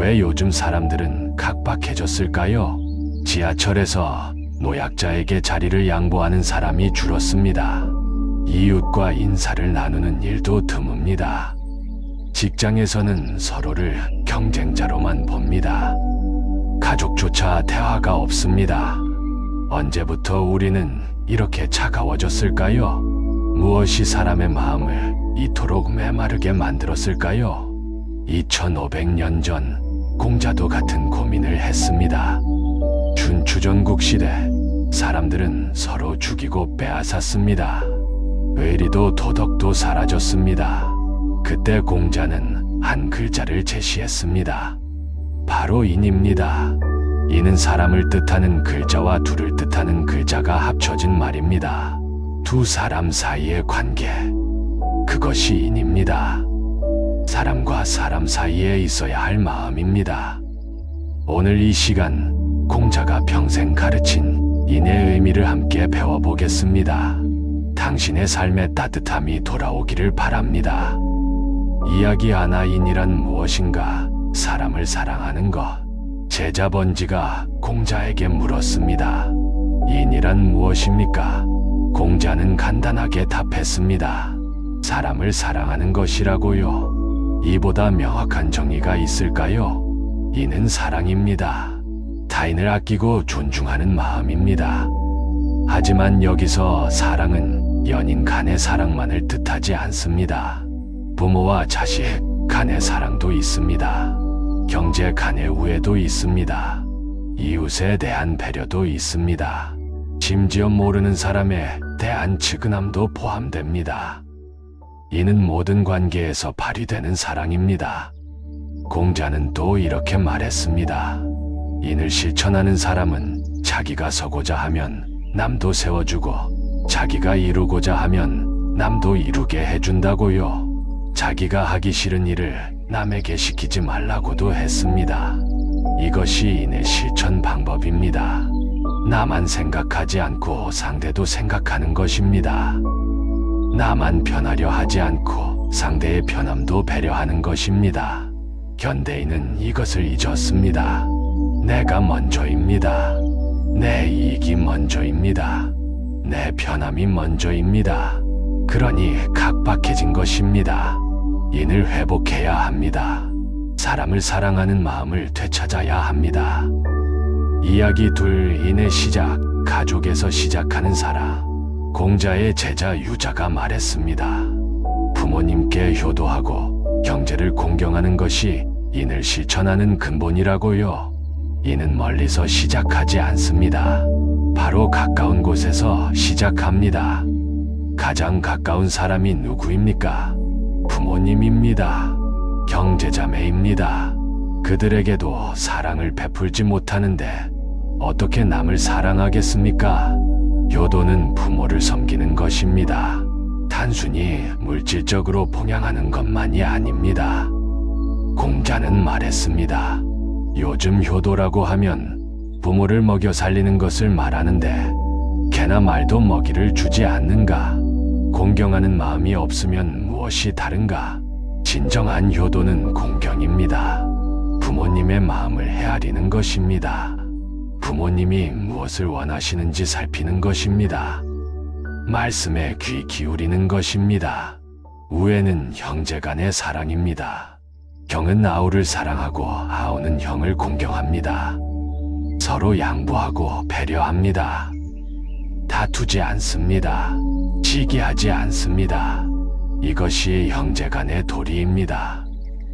왜 요즘 사람들은 각박해졌을까요? 지하철에서 노약자에게 자리를 양보하는 사람이 줄었습니다. 이웃과 인사를 나누는 일도 드뭅니다. 직장에서는 서로를 경쟁자로만 봅니다. 가족조차 대화가 없습니다. 언제부터 우리는 이렇게 차가워졌을까요? 무엇이 사람의 마음을 이토록 메마르게 만들었을까요? 2500년 전 공자도 같은 고민을 했습니다. 준추전국 시대 사람들은 서로 죽이고 빼앗았습니다. 의리도 도덕도 사라졌습니다. 그때 공자는 한 글자를 제시했습니다. 바로 인입니다. 이는 사람을 뜻하는 글자와 둘을 뜻하는 글자가 합쳐진 말입니다. 두 사람 사이의 관계. 그것이 인입니다. 사람과 사람 사이에 있어야 할 마음입니다. 오늘 이 시간 공자가 평생 가르친 인의 의미를 함께 배워보겠습니다. 당신의 삶의 따뜻함이 돌아오기를 바랍니다. 이야기 하나인이란 무엇인가? 사람을 사랑하는 것. 제자 번지가 공자에게 물었습니다. 인이란 무엇입니까? 공자는 간단하게 답했습니다. 사람을 사랑하는 것이라고요. 이보다 명확한 정의가 있을까요? 이는 사랑입니다. 타인을 아끼고 존중하는 마음입니다. 하지만 여기서 사랑은 연인 간의 사랑만을 뜻하지 않습니다. 부모와 자식 간의 사랑도 있습니다. 경제 간의 우애도 있습니다. 이웃에 대한 배려도 있습니다. 심지어 모르는 사람에 대한 측은함도 포함됩니다. 이는 모든 관계에서 발휘되는 사랑입니다. 공자는 또 이렇게 말했습니다. 인을 실천하는 사람은 자기가 서고자 하면 남도 세워주고 자기가 이루고자 하면 남도 이루게 해준다고요. 자기가 하기 싫은 일을 남에게 시키지 말라고도 했습니다. 이것이 인의 실천 방법입니다. 나만 생각하지 않고 상대도 생각하는 것입니다. 나만 편하려 하지 않고 상대의 편함도 배려하는 것입니다. 현대인은 이것을 잊었습니다. 내가 먼저입니다. 내 이익이 먼저입니다. 내 편함이 먼저입니다. 그러니 각박해진 것입니다. 인을 회복해야 합니다. 사람을 사랑하는 마음을 되찾아야 합니다. 이야기 둘 인의 시작, 가족에서 시작하는 사랑. 공자의 제자 유자가 말했습니다. 부모님께 효도하고 경제를 공경하는 것이 인을 실천하는 근본이라고요. 이는 멀리서 시작하지 않습니다. 바로 가까운 곳에서 시작합니다. 가장 가까운 사람이 누구입니까? 부모님입니다. 경제자매입니다. 그들에게도 사랑을 베풀지 못하는데 어떻게 남을 사랑하겠습니까? 효도는 부모를 섬기는 것입니다. 단순히 물질적으로 봉양하는 것만이 아닙니다. 공자는 말했습니다. 요즘 효도라고 하면 부모를 먹여 살리는 것을 말하는데 개나 말도 먹이를 주지 않는가? 공경하는 마음이 없으면 무엇이 다른가? 진정한 효도는 공경입니다. 부모님의 마음을 헤아리는 것입니다. 부모님이 무엇을 원하시는지 살피는 것입니다. 말씀에 귀 기울이는 것입니다. 우애는 형제 간의 사랑입니다. 경은 아우를 사랑하고 아우는 형을 공경합니다. 서로 양보하고 배려합니다. 다투지 않습니다. 시기하지 않습니다. 이것이 형제 간의 도리입니다.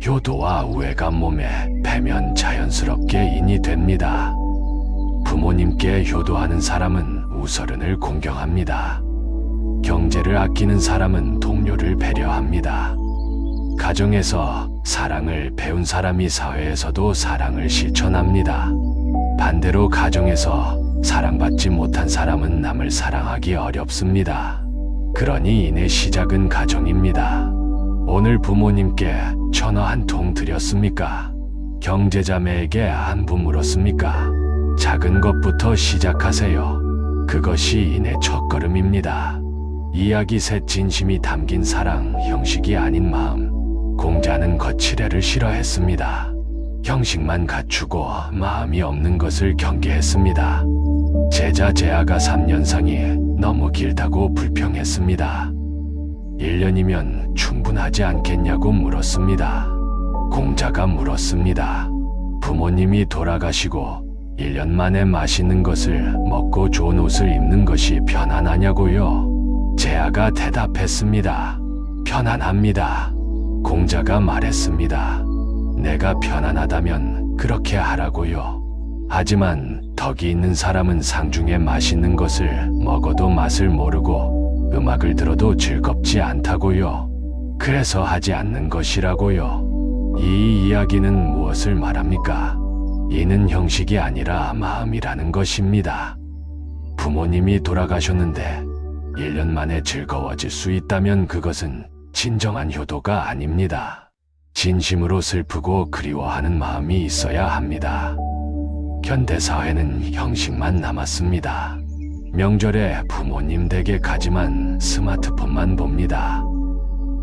효도와 우애가 몸에 배면 자연스럽게 인이 됩니다. 부모님께 효도하는 사람은 우서른을 공경합니다. 경제를 아끼는 사람은 동료를 배려합니다. 가정에서 사랑을 배운 사람이 사회에서도 사랑을 실천합니다. 반대로 가정에서 사랑받지 못한 사람은 남을 사랑하기 어렵습니다. 그러니 인의 시작은 가정입니다. 오늘 부모님께 전화 한통 드렸습니까? 경제자매에게 안부 물었습니까? 작은 것부터 시작하세요. 그것이 인의 첫걸음입니다. 이야기 셋 진심이 담긴 사랑, 형식이 아닌 마음. 공자는 거칠애를 싫어했습니다. 형식만 갖추고 마음이 없는 것을 경계했습니다. 제자 제아가 3년상이 너무 길다고 불평했습니다. 1년이면 충분하지 않겠냐고 물었습니다. 공자가 물었습니다. 부모님이 돌아가시고 1년 만에 맛있는 것을 먹고 좋은 옷을 입는 것이 편안하냐고요? 제아가 대답했습니다. 편안합니다. 공자가 말했습니다. 내가 편안하다면 그렇게 하라고요. 하지만 덕이 있는 사람은 상중에 맛있는 것을 먹어도 맛을 모르고 음악을 들어도 즐겁지 않다고요. 그래서 하지 않는 것이라고요. 이 이야기는 무엇을 말합니까? 이는 형식이 아니라 마음이라는 것입니다. 부모님이 돌아가셨는데 1년 만에 즐거워질 수 있다면 그것은 진정한 효도가 아닙니다. 진심으로 슬프고 그리워하는 마음이 있어야 합니다. 현대사회는 형식만 남았습니다. 명절에 부모님 댁에 가지만 스마트폰만 봅니다.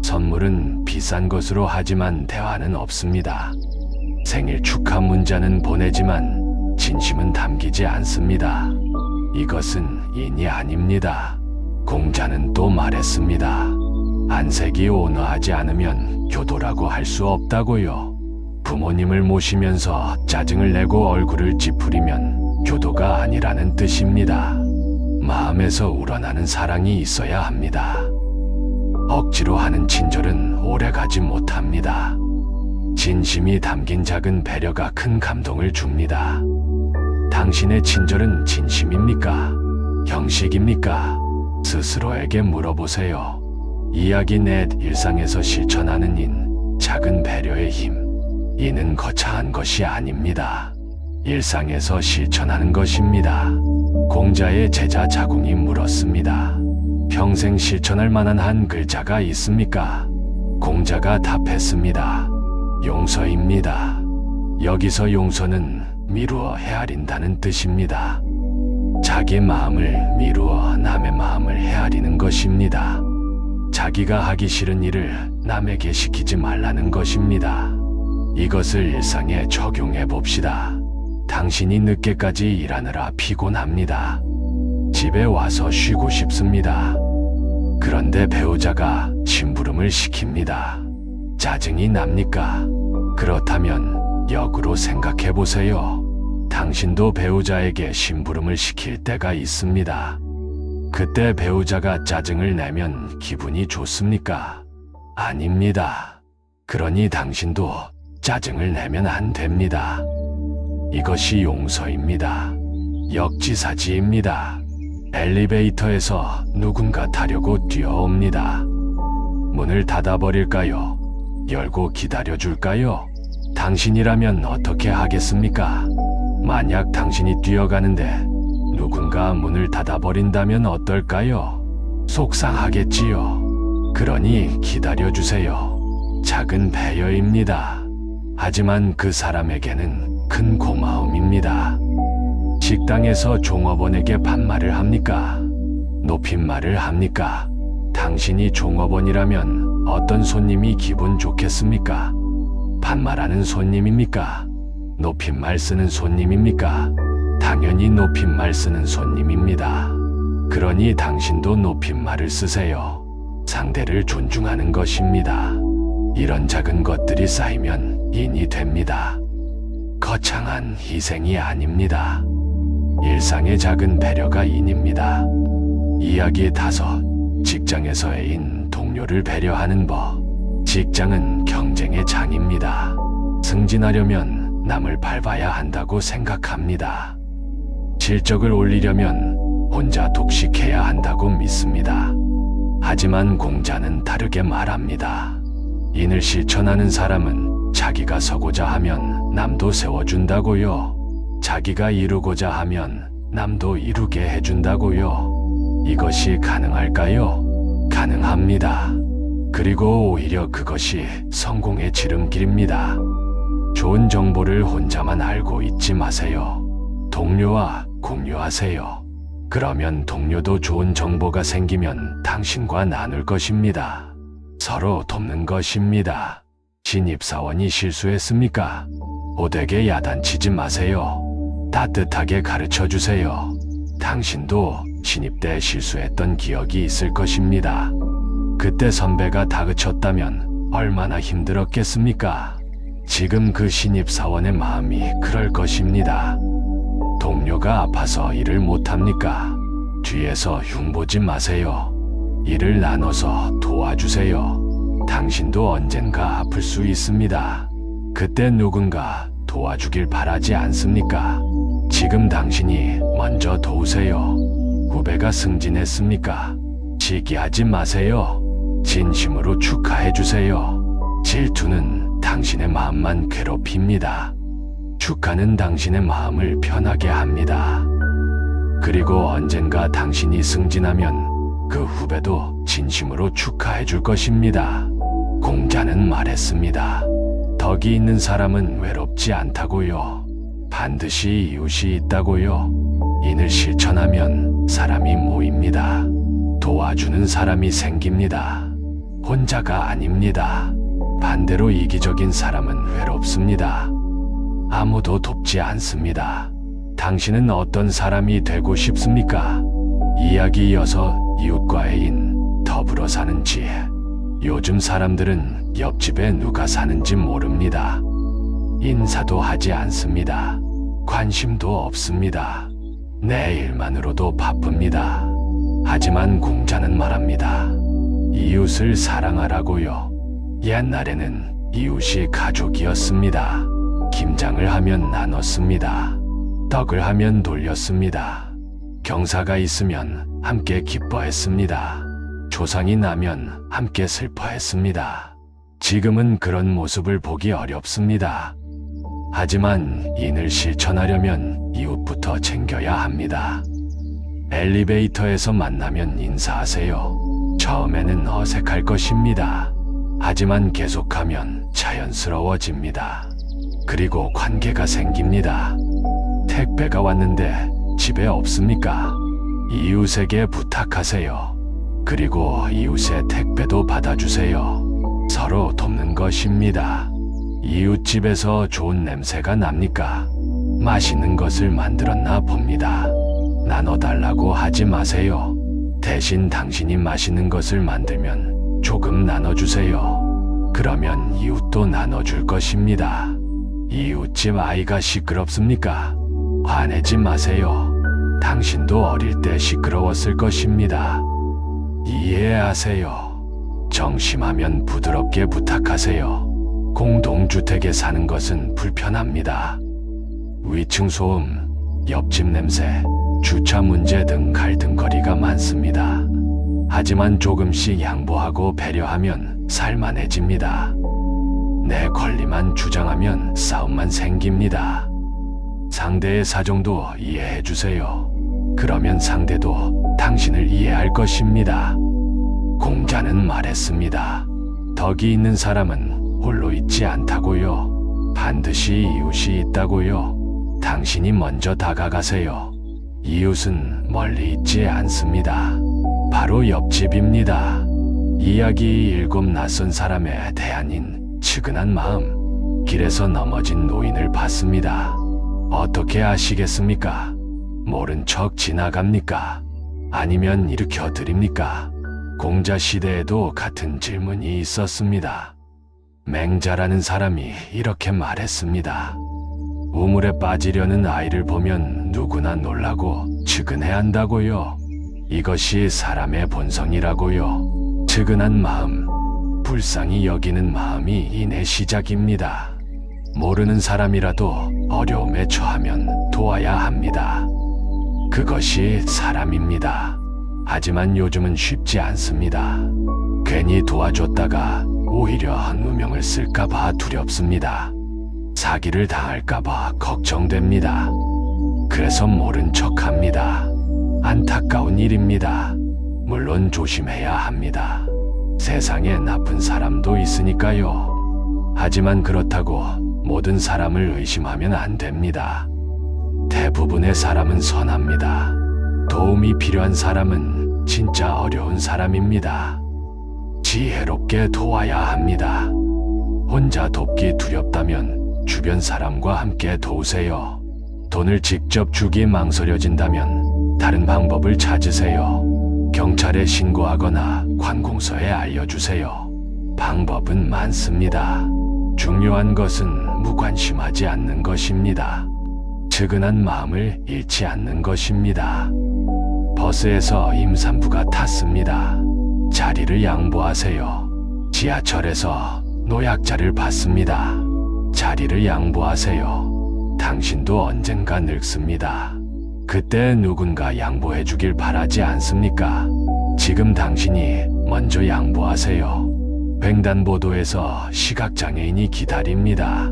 선물은 비싼 것으로 하지만 대화는 없습니다. 생일 축하 문자는 보내지만 진심은 담기지 않습니다. 이것은 인이 아닙니다. 공자는 또 말했습니다. 안색이 온화하지 않으면 교도라고 할 수 없다고요. 부모님을 모시면서 짜증을 내고 얼굴을 찌푸리면 교도가 아니라는 뜻입니다. 마음에서 우러나는 사랑이 있어야 합니다. 억지로 하는 친절은 오래 가지 못합니다. 진심이 담긴 작은 배려가 큰 감동을 줍니다. 당신의 친절은 진심입니까? 형식입니까? 스스로에게 물어보세요. 이야기 넷 일상에서 실천하는 인, 작은 배려의 힘. 이는 거창한 것이 아닙니다. 일상에서 실천하는 것입니다. 공자의 제자 자궁이 물었습니다. 평생 실천할 만한 한 글자가 있습니까? 공자가 답했습니다. 용서입니다. 여기서 용서는 미루어 헤아린다는 뜻입니다. 자기 마음을 미루어 남의 마음을 헤아리는 것입니다. 자기가 하기 싫은 일을 남에게 시키지 말라는 것입니다. 이것을 일상에 적용해 봅시다. 당신이 늦게까지 일하느라 피곤합니다. 집에 와서 쉬고 싶습니다. 그런데 배우자가 심부름을 시킵니다. 짜증이 납니까? 그렇다면 역으로 생각해 보세요. 당신도 배우자에게 심부름을 시킬 때가 있습니다. 그때 배우자가 짜증을 내면 기분이 좋습니까? 아닙니다. 그러니 당신도 짜증을 내면 안 됩니다. 이것이 용서입니다. 역지사지입니다. 엘리베이터에서 누군가 타려고 뛰어옵니다. 문을 닫아버릴까요? 열고 기다려줄까요? 당신이라면 어떻게 하겠습니까? 만약 당신이 뛰어가는데 누군가 문을 닫아버린다면 어떨까요? 속상하겠지요. 그러니 기다려주세요. 작은 배려입니다. 하지만 그 사람에게는 큰 고마움입니다. 식당에서 종업원에게 반말을 합니까? 높임말을 합니까? 당신이 종업원이라면 어떤 손님이 기분 좋겠습니까? 반말하는 손님입니까? 높임말 쓰는 손님입니까? 당연히 높임말 쓰는 손님입니다. 그러니 당신도 높임말을 쓰세요. 상대를 존중하는 것입니다. 이런 작은 것들이 쌓이면 인이 됩니다. 거창한 희생이 아닙니다. 일상의 작은 배려가 인입니다. 이야기 다섯, 직장에서의 인, 동료를 배려하는 법. 직장은 경쟁의 장입니다. 승진하려면 남을 밟아야 한다고 생각합니다. 실적을 올리려면 혼자 독식해야 한다고 믿습니다. 하지만 공자는 다르게 말합니다. 인을 실천하는 사람은 자기가 서고자 하면 남도 세워준다고요. 자기가 이루고자 하면 남도 이루게 해준다고요. 이것이 가능할까요? 가능합니다. 그리고 오히려 그것이 성공의 지름길입니다. 좋은 정보를 혼자만 알고 있지 마세요. 동료와 공유하세요. 그러면 동료도 좋은 정보가 생기면 당신과 나눌 것입니다. 서로 돕는 것입니다. 신입사원이 실수했습니까? 호되게 야단치지 마세요. 따뜻하게 가르쳐 주세요. 당신도 신입 때 실수했던 기억이 있을 것입니다. 그때 선배가 다그쳤다면 얼마나 힘들었겠습니까? 지금 그 신입 사원의 마음이 그럴 것입니다. 동료가 아파서 일을 못합니까? 뒤에서 흉보지 마세요. 일을 나눠서 도와주세요. 당신도 언젠가 아플 수 있습니다. 그때 누군가 도와주길 바라지 않습니까? 지금 당신이 먼저 도우세요. 후배가 승진했습니까? 시기하지 마세요. 진심으로 축하해 주세요. 질투는 당신의 마음만 괴롭힙니다. 축하는 당신의 마음을 편하게 합니다. 그리고 언젠가 당신이 승진하면 그 후배도 진심으로 축하해 줄 것입니다. 공자는 말했습니다. 덕이 있는 사람은 외롭지 않다고요. 반드시 이웃이 있다고요. 인을 실천하면 사람이 모입니다. 도와주는 사람이 생깁니다. 혼자가 아닙니다. 반대로 이기적인 사람은 외롭습니다. 아무도 돕지 않습니다. 당신은 어떤 사람이 되고 싶습니까? 이야기 이어서 이웃과의 인, 더불어 사는 지혜. 요즘 사람들은 옆집에 누가 사는지 모릅니다. 인사도 하지 않습니다. 관심도 없습니다. 내 일만으로도 바쁩니다. 하지만 공자는 말합니다. 이웃을 사랑하라고요. 옛날에는 이웃이 가족이었습니다. 김장을 하면 나눴습니다. 떡을 하면 돌렸습니다. 경사가 있으면 함께 기뻐했습니다. 조상이 나면 함께 슬퍼했습니다. 지금은 그런 모습을 보기 어렵습니다. 하지만 인을 실천하려면 이웃부터 챙겨야 합니다. 엘리베이터에서 만나면 인사하세요. 처음에는 어색할 것입니다. 하지만 계속하면 자연스러워집니다. 그리고 관계가 생깁니다. 택배가 왔는데 집에 없습니까? 이웃에게 부탁하세요. 그리고 이웃의 택배도 받아주세요. 서로 돕는 것입니다. 이웃집에서 좋은 냄새가 납니까? 맛있는 것을 만들었나 봅니다. 나눠달라고 하지 마세요. 대신 당신이 맛있는 것을 만들면 조금 나눠주세요. 그러면 이웃도 나눠줄 것입니다. 이웃집 아이가 시끄럽습니까? 화내지 마세요. 당신도 어릴 때 시끄러웠을 것입니다. 이해하세요. 정심하면 부드럽게 부탁하세요. 공동주택에 사는 것은 불편합니다. 위층 소음, 옆집 냄새, 주차 문제 등 갈등거리가 많습니다. 하지만 조금씩 양보하고 배려하면 살만해집니다. 내 권리만 주장하면 싸움만 생깁니다. 상대의 사정도 이해해 주세요. 그러면 상대도 당신을 이해할 것입니다. 공자는 말했습니다. 덕이 있는 사람은 홀로 있지 않다고요. 반드시 이웃이 있다고요. 당신이 먼저 다가가세요. 이웃은 멀리 있지 않습니다. 바로 옆집입니다. 이야기 일곱 낯선 사람의 대안인 측은한 마음. 길에서 넘어진 노인을 봤습니다. 어떻게 아시겠습니까? 모른 척 지나갑니까? 아니면 일으켜 드립니까? 공자 시대에도 같은 질문이 있었습니다. 맹자라는 사람이 이렇게 말했습니다. 우물에 빠지려는 아이를 보면 누구나 놀라고 측은해 한다고요. 이것이 사람의 본성이라고요. 측은한 마음, 불쌍히 여기는 마음이 인의 시작입니다. 모르는 사람이라도 어려움에 처하면 도와야 합니다. 그것이 사람입니다. 하지만 요즘은 쉽지 않습니다. 괜히 도와줬다가 오히려 누명을 쓸까봐 두렵습니다. 사기를 당할까봐 걱정됩니다. 그래서 모른 척 합니다. 안타까운 일입니다. 물론 조심해야 합니다. 세상에 나쁜 사람도 있으니까요. 하지만 그렇다고 모든 사람을 의심하면 안 됩니다. 대부분의 사람은 선합니다. 도움이 필요한 사람은 진짜 어려운 사람입니다. 지혜롭게 도와야 합니다. 혼자 돕기 두렵다면 주변 사람과 함께 도우세요. 돈을 직접 주기 망설여진다면 다른 방법을 찾으세요. 경찰에 신고하거나 관공서에 알려주세요. 방법은 많습니다. 중요한 것은 무관심하지 않는 것입니다. 측은한 마음을 잃지 않는 것입니다. 버스에서 임산부가 탔습니다. 자리를 양보하세요. 지하철에서 노약자를 봤습니다. 자리를 양보하세요. 당신도 언젠가 늙습니다. 그때 누군가 양보해 주길 바라지 않습니까? 지금 당신이 먼저 양보하세요. 횡단보도에서 시각장애인이 기다립니다.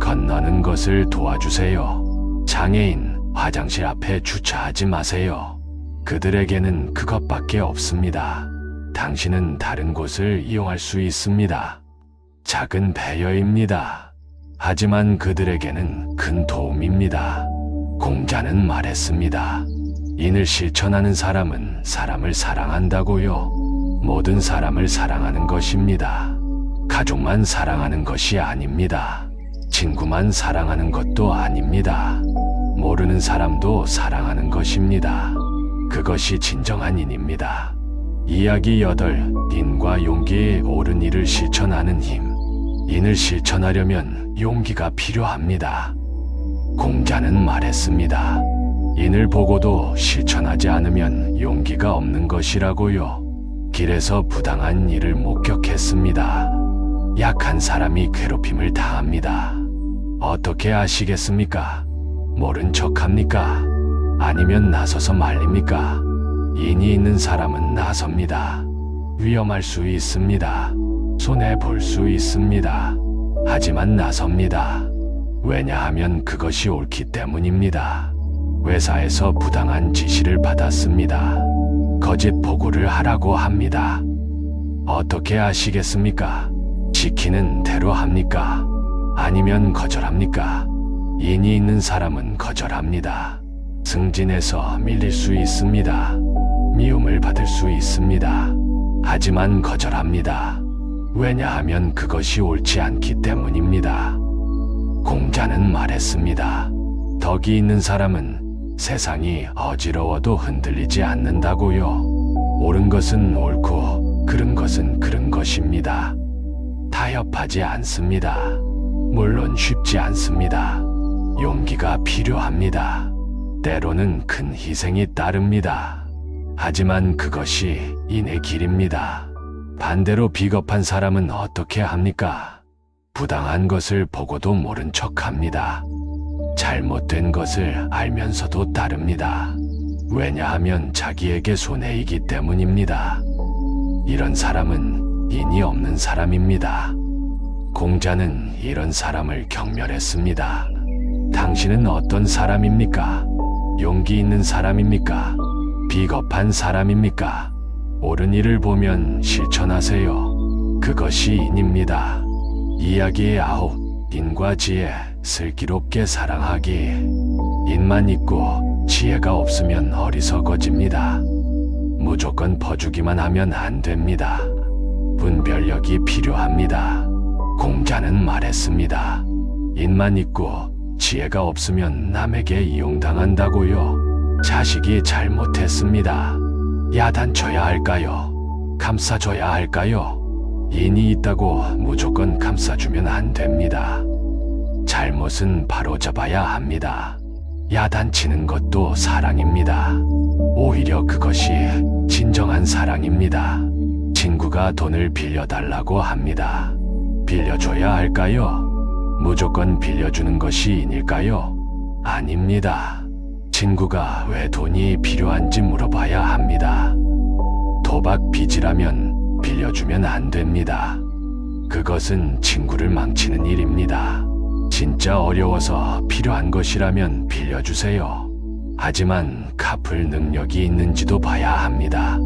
건너는 것을 도와주세요. 장애인 화장실 앞에 주차하지 마세요. 그들에게는 그것밖에 없습니다. 당신은 다른 곳을 이용할 수 있습니다. 작은 배려입니다. 하지만 그들에게는 큰 도움입니다. 공자는 말했습니다. 인을 실천하는 사람은 사람을 사랑한다고요. 모든 사람을 사랑하는 것입니다. 가족만 사랑하는 것이 아닙니다. 친구만 사랑하는 것도 아닙니다. 모르는 사람도 사랑하는 것입니다. 그것이 진정한 인입니다. 이야기 8. 인과 용기에 옳은 일을 실천하는 힘. 인을 실천하려면 용기가 필요합니다. 공자는 말했습니다. 인을 보고도 실천하지 않으면 용기가 없는 것이라고요. 길에서 부당한 일을 목격했습니다. 약한 사람이 괴롭힘을 당합니다. 어떻게 아시겠습니까? 모른 척 합니까? 아니면 나서서 말립니까? 인이 있는 사람은 나섭니다. 위험할 수 있습니다. 손해 볼 수 있습니다. 하지만 나섭니다. 왜냐하면 그것이 옳기 때문입니다. 회사에서 부당한 지시를 받았습니다. 거짓 보고를 하라고 합니다. 어떻게 아시겠습니까? 시키는 대로 합니까? 아니면 거절합니까? 인이 있는 사람은 거절합니다. 승진해서 밀릴 수 있습니다. 미움을 받을 수 있습니다. 하지만 거절합니다. 왜냐하면 그것이 옳지 않기 때문입니다. 공자는 말했습니다. 덕이 있는 사람은 세상이 어지러워도 흔들리지 않는다고요. 옳은 것은 옳고 그른 것은 그른 것입니다. 타협하지 않습니다. 물론 쉽지 않습니다. 용기가 필요합니다. 때로는 큰 희생이 따릅니다. 하지만 그것이 인의 길입니다. 반대로 비겁한 사람은 어떻게 합니까? 부당한 것을 보고도 모른 척 합니다. 잘못된 것을 알면서도 따릅니다. 왜냐하면 자기에게 손해이기 때문입니다. 이런 사람은 인이 없는 사람입니다. 공자는 이런 사람을 경멸했습니다. 당신은 어떤 사람입니까? 용기 있는 사람입니까? 비겁한 사람입니까? 옳은 일을 보면 실천하세요. 그것이 인입니다. 이야기의 아홉, 인과 지혜, 슬기롭게 사랑하기. 인만 있고 지혜가 없으면 어리석어집니다. 무조건 퍼주기만 하면 안 됩니다. 분별력이 필요합니다. 공자는 말했습니다. 인만 있고 지혜가 없으면 남에게 이용당한다고요. 자식이 잘못했습니다. 야단쳐야 할까요? 감싸줘야 할까요? 인이 있다고 무조건 감싸주면 안 됩니다. 잘못은 바로잡아야 합니다. 야단치는 것도 사랑입니다. 오히려 그것이 진정한 사랑입니다. 친구가 돈을 빌려달라고 합니다. 빌려줘야 할까요? 무조건 빌려주는 것이 인일까요? 아닙니다. 친구가 왜 돈이 필요한지 물어봐야 합니다. 도박 빚이라면 빌려주면 안 됩니다. 그것은 친구를 망치는 일입니다. 진짜 어려워서 필요한 것이라면 빌려주세요. 하지만 갚을 능력이 있는지도 봐야 합니다.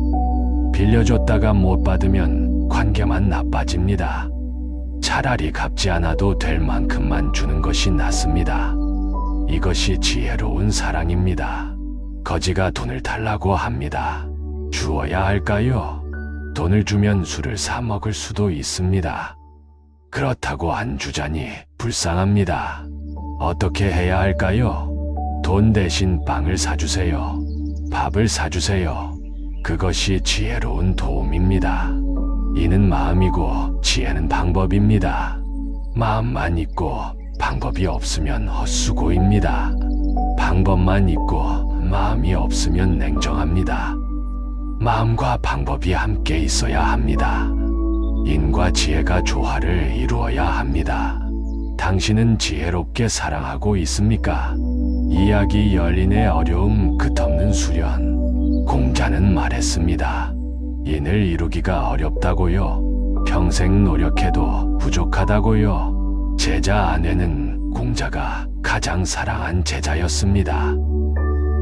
빌려줬다가 못 받으면 관계만 나빠집니다. 차라리 갚지 않아도 될 만큼만 주는 것이 낫습니다. 이것이 지혜로운 사랑입니다. 거지가 돈을 달라고 합니다. 주어야 할까요? 돈을 주면 술을 사 먹을 수도 있습니다. 그렇다고 안 주자니 불쌍합니다. 어떻게 해야 할까요? 돈 대신 빵을 사주세요. 밥을 사주세요. 그것이 지혜로운 도움입니다. 이는 마음이고 지혜는 방법입니다. 마음만 있고 방법이 없으면 헛수고입니다. 방법만 있고 마음이 없으면 냉정합니다. 마음과 방법이 함께 있어야 합니다. 인과 지혜가 조화를 이루어야 합니다. 당신은 지혜롭게 사랑하고 있습니까? 이야기 열린의 어려움 끝없는 수련. 공자는 말했습니다. 인을 이루기가 어렵다고요. 평생 노력해도 부족하다고요. 제자 아내는 공자가 가장 사랑한 제자였습니다.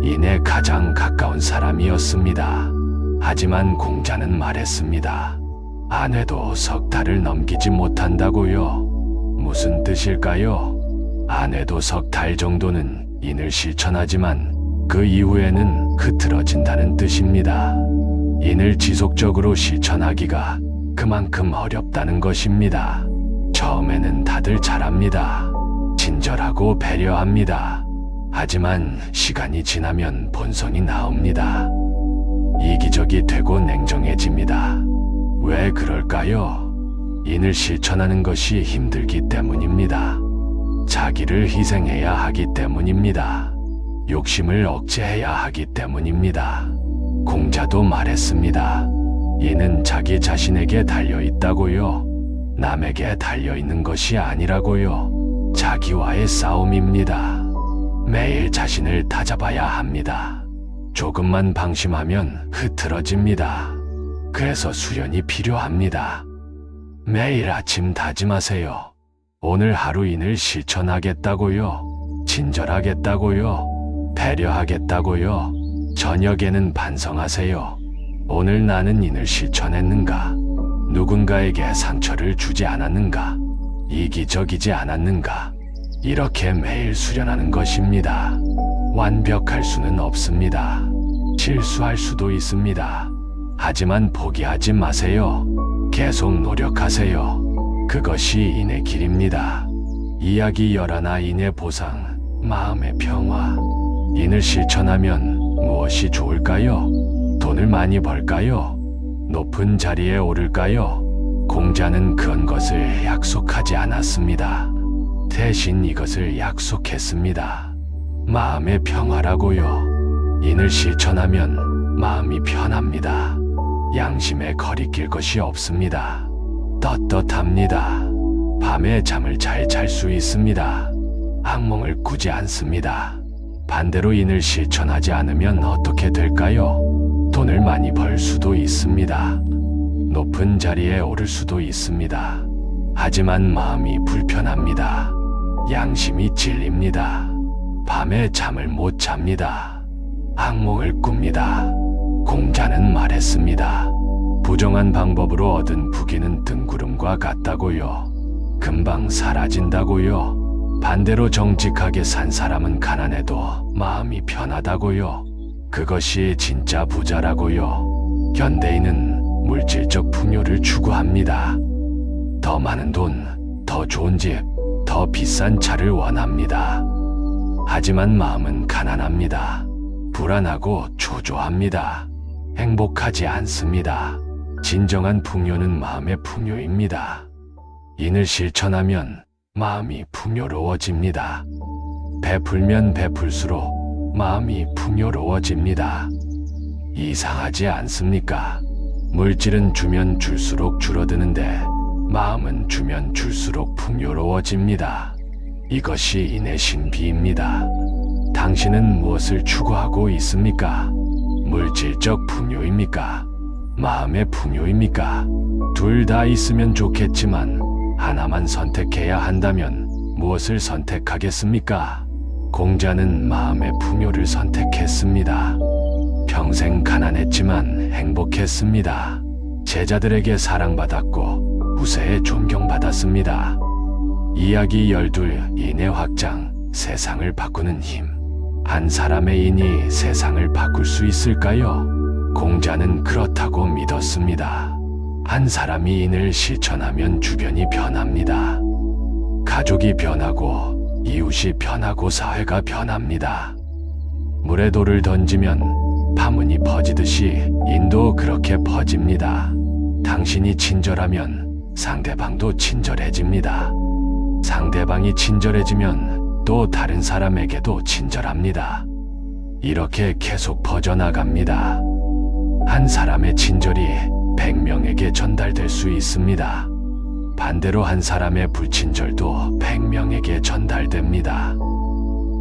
인에 가장 가까운 사람이었습니다. 하지만 공자는 말했습니다. 아내도 석 달을 넘기지 못한다고요. 무슨 뜻일까요? 아내도 석 달 정도는 인을 실천하지만 그 이후에는 흐트러진다는 뜻입니다. 인을 지속적으로 실천하기가 그만큼 어렵다는 것입니다. 처음에는 다들 잘합니다. 친절하고 배려합니다. 하지만 시간이 지나면 본성이 나옵니다. 이기적이 되고 냉정해집니다. 왜 그럴까요? 인을 실천하는 것이 힘들기 때문입니다. 자기를 희생해야 하기 때문입니다. 욕심을 억제해야 하기 때문입니다. 공자도 말했습니다. 이는 자기 자신에게 달려 있다고요. 남에게 달려 있는 것이 아니라고요. 자기와의 싸움입니다. 매일 자신을 다잡아야 합니다. 조금만 방심하면 흐트러집니다. 그래서 수련이 필요합니다. 매일 아침 다짐하세요. 오늘 하루 인을 실천하겠다고요. 친절하겠다고요. 배려하겠다고요. 저녁에는 반성하세요. 오늘 나는 인을 실천했는가? 누군가에게 상처를 주지 않았는가? 이기적이지 않았는가? 이렇게 매일 수련하는 것입니다. 완벽할 수는 없습니다. 실수할 수도 있습니다. 하지만 포기하지 마세요. 계속 노력하세요. 그것이 인의 길입니다. 이야기 열하나 인의 보상, 마음의 평화. 인을 실천하면 무엇이 좋을까요? 돈을 많이 벌까요? 높은 자리에 오를까요? 공자는 그런 것을 약속하지 않았습니다. 대신 이것을 약속했습니다. 마음의 평화라고요. 인을 실천하면 마음이 편합니다. 양심에 거리낄 것이 없습니다. 떳떳합니다. 밤에 잠을 잘 잘 수 있습니다. 악몽을 꾸지 않습니다. 반대로 인을 실천하지 않으면 어떻게 될까요? 돈을 많이 벌 수도 있습니다. 높은 자리에 오를 수도 있습니다. 하지만 마음이 불편합니다. 양심이 찔립니다. 밤에 잠을 못 잡니다. 악몽을 꿉니다. 공자는 말했습니다. 부정한 방법으로 얻은 부귀는 등구름과 같다고요. 금방 사라진다고요. 반대로 정직하게 산 사람은 가난해도 마음이 편하다고요. 그것이 진짜 부자라고요. 현대인은 물질적 풍요를 추구합니다. 더 많은 돈, 더 좋은 집, 더 비싼 차를 원합니다. 하지만 마음은 가난합니다. 불안하고 초조합니다. 행복하지 않습니다. 진정한 풍요는 마음의 풍요입니다. 인을 실천하면 마음이 풍요로워집니다. 베풀면 베풀수록 마음이 풍요로워집니다. 이상하지 않습니까? 물질은 주면 줄수록 줄어드는데 마음은 주면 줄수록 풍요로워집니다. 이것이 인의 신비입니다. 당신은 무엇을 추구하고 있습니까? 물질적 풍요입니까? 마음의 풍요입니까? 둘 다 있으면 좋겠지만 하나만 선택해야 한다면 무엇을 선택하겠습니까? 공자는 마음의 풍요를 선택했습니다. 평생 가난했지만 행복했습니다. 제자들에게 사랑받았고 후세에 존경받았습니다. 이야기 열둘 인의 확장 세상을 바꾸는 힘. 한 사람의 인이 세상을 바꿀 수 있을까요? 공자는 그렇다고 믿었습니다. 한 사람이 인을 실천하면 주변이 변합니다. 가족이 변하고 이웃이 변하고 사회가 변합니다. 물에 돌을 던지면 파문이 퍼지듯이 인도 그렇게 퍼집니다. 당신이 친절하면 상대방도 친절해집니다. 상대방이 친절해지면 또 다른 사람에게도 친절합니다. 이렇게 계속 퍼져나갑니다. 한 사람의 친절이 100명에게 전달될 수 있습니다. 반대로 한 사람의 불친절도 100명에게 전달됩니다.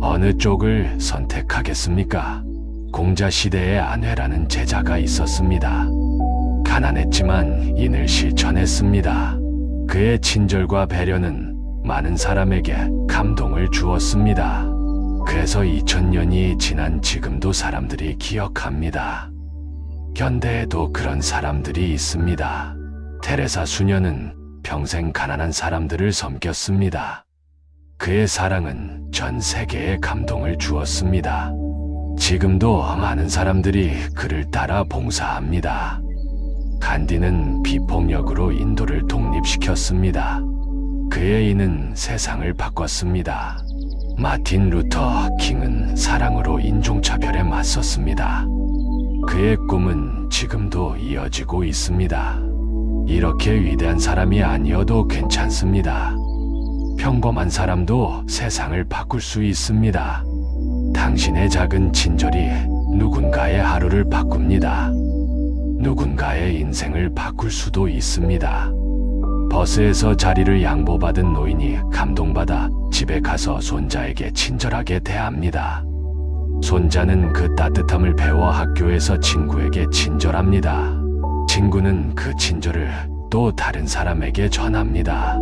어느 쪽을 선택하겠습니까? 공자 시대에 안회라는 제자가 있었습니다. 가난했지만 인을 실천했습니다. 그의 친절과 배려는 많은 사람에게 감동을 주었습니다. 그래서 2000년이 지난 지금도 사람들이 기억합니다. 현대에도 그런 사람들이 있습니다. 테레사 수녀는 평생 가난한 사람들을 섬겼습니다. 그의 사랑은 전 세계에 감동을 주었습니다. 지금도 많은 사람들이 그를 따라 봉사합니다. 간디는 비폭력으로 인도를 독립시켰습니다. 그의 인은 세상을 바꿨습니다. 마틴 루터 킹은 사랑으로 인종차별에 맞섰습니다. 그의 꿈은 지금도 이어지고 있습니다. 이렇게 위대한 사람이 아니어도 괜찮습니다. 평범한 사람도 세상을 바꿀 수 있습니다. 당신의 작은 친절이 누군가의 하루를 바꿉니다. 누군가의 인생을 바꿀 수도 있습니다. 버스에서 자리를 양보받은 노인이 감동받아 집에 가서 손자에게 친절하게 대합니다. 손자는 그 따뜻함을 배워 학교에서 친구에게 친절합니다. 친구는 그 친절을 또 다른 사람에게 전합니다.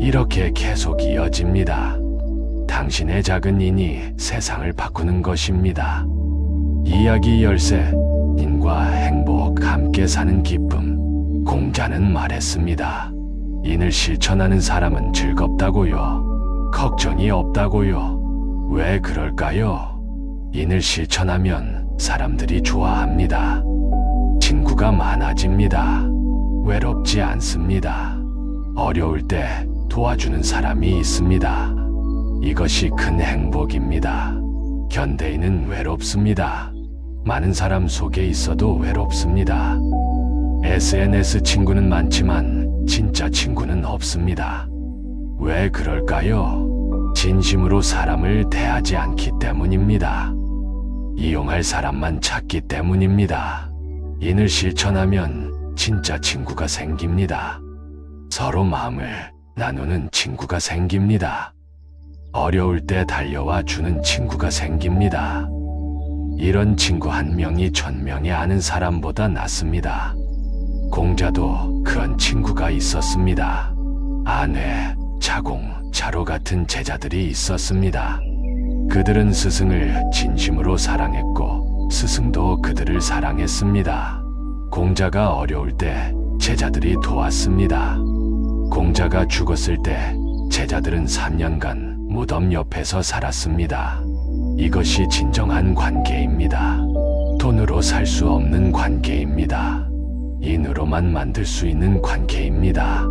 이렇게 계속 이어집니다. 당신의 작은 인이 세상을 바꾸는 것입니다. 이야기 열쇠, 인과 행복 함께 사는 기쁨. 공자는 말했습니다. 인을 실천하는 사람은 즐겁다고요. 걱정이 없다고요. 왜 그럴까요? 인을 실천하면 사람들이 좋아합니다. 친구가 많아집니다. 외롭지 않습니다. 어려울 때 도와주는 사람이 있습니다. 이것이 큰 행복입니다. 현대인은 외롭습니다. 많은 사람 속에 있어도 외롭습니다. SNS 친구는 많지만 진짜 친구는 없습니다. 왜 그럴까요? 진심으로 사람을 대하지 않기 때문입니다. 이용할 사람만 찾기 때문입니다. 인을 실천하면 진짜 친구가 생깁니다. 서로 마음을 나누는 친구가 생깁니다. 어려울 때 달려와 주는 친구가 생깁니다. 이런 친구 한 명이 천 명이 아는 사람보다 낫습니다. 공자도 그런 친구가 있었습니다. 아뇌, 자공, 자로 같은 제자들이 있었습니다. 그들은 스승을 진심으로 사랑했고 스승도 그들을 사랑했습니다. 공자가 어려울 때 제자들이 도왔습니다. 공자가 죽었을 때 제자들은 3년간 무덤 옆에서 살았습니다. 이것이 진정한 관계입니다. 돈으로 살 수 없는 관계입니다. 인으로만 만들 수 있는 관계입니다.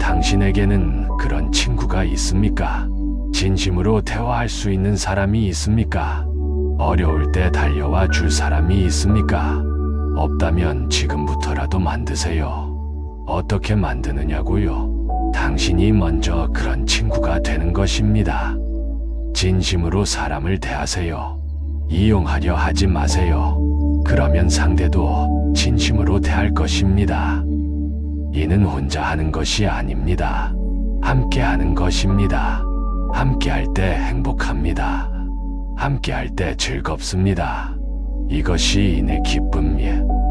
당신에게는 그런 친구가 있습니까? 진심으로 대화할 수 있는 사람이 있습니까? 어려울 때 달려와 줄 사람이 있습니까? 없다면 지금부터라도 만드세요. 어떻게 만드느냐고요? 당신이 먼저 그런 친구가 되는 것입니다. 진심으로 사람을 대하세요. 이용하려 하지 마세요. 그러면 상대도 진심으로 대할 것입니다. 이는 혼자 하는 것이 아닙니다. 함께 하는 것입니다. 함께 할 때 행복합니다. 함께 할 때 즐겁습니다. 이것이 인의 기쁨이에요.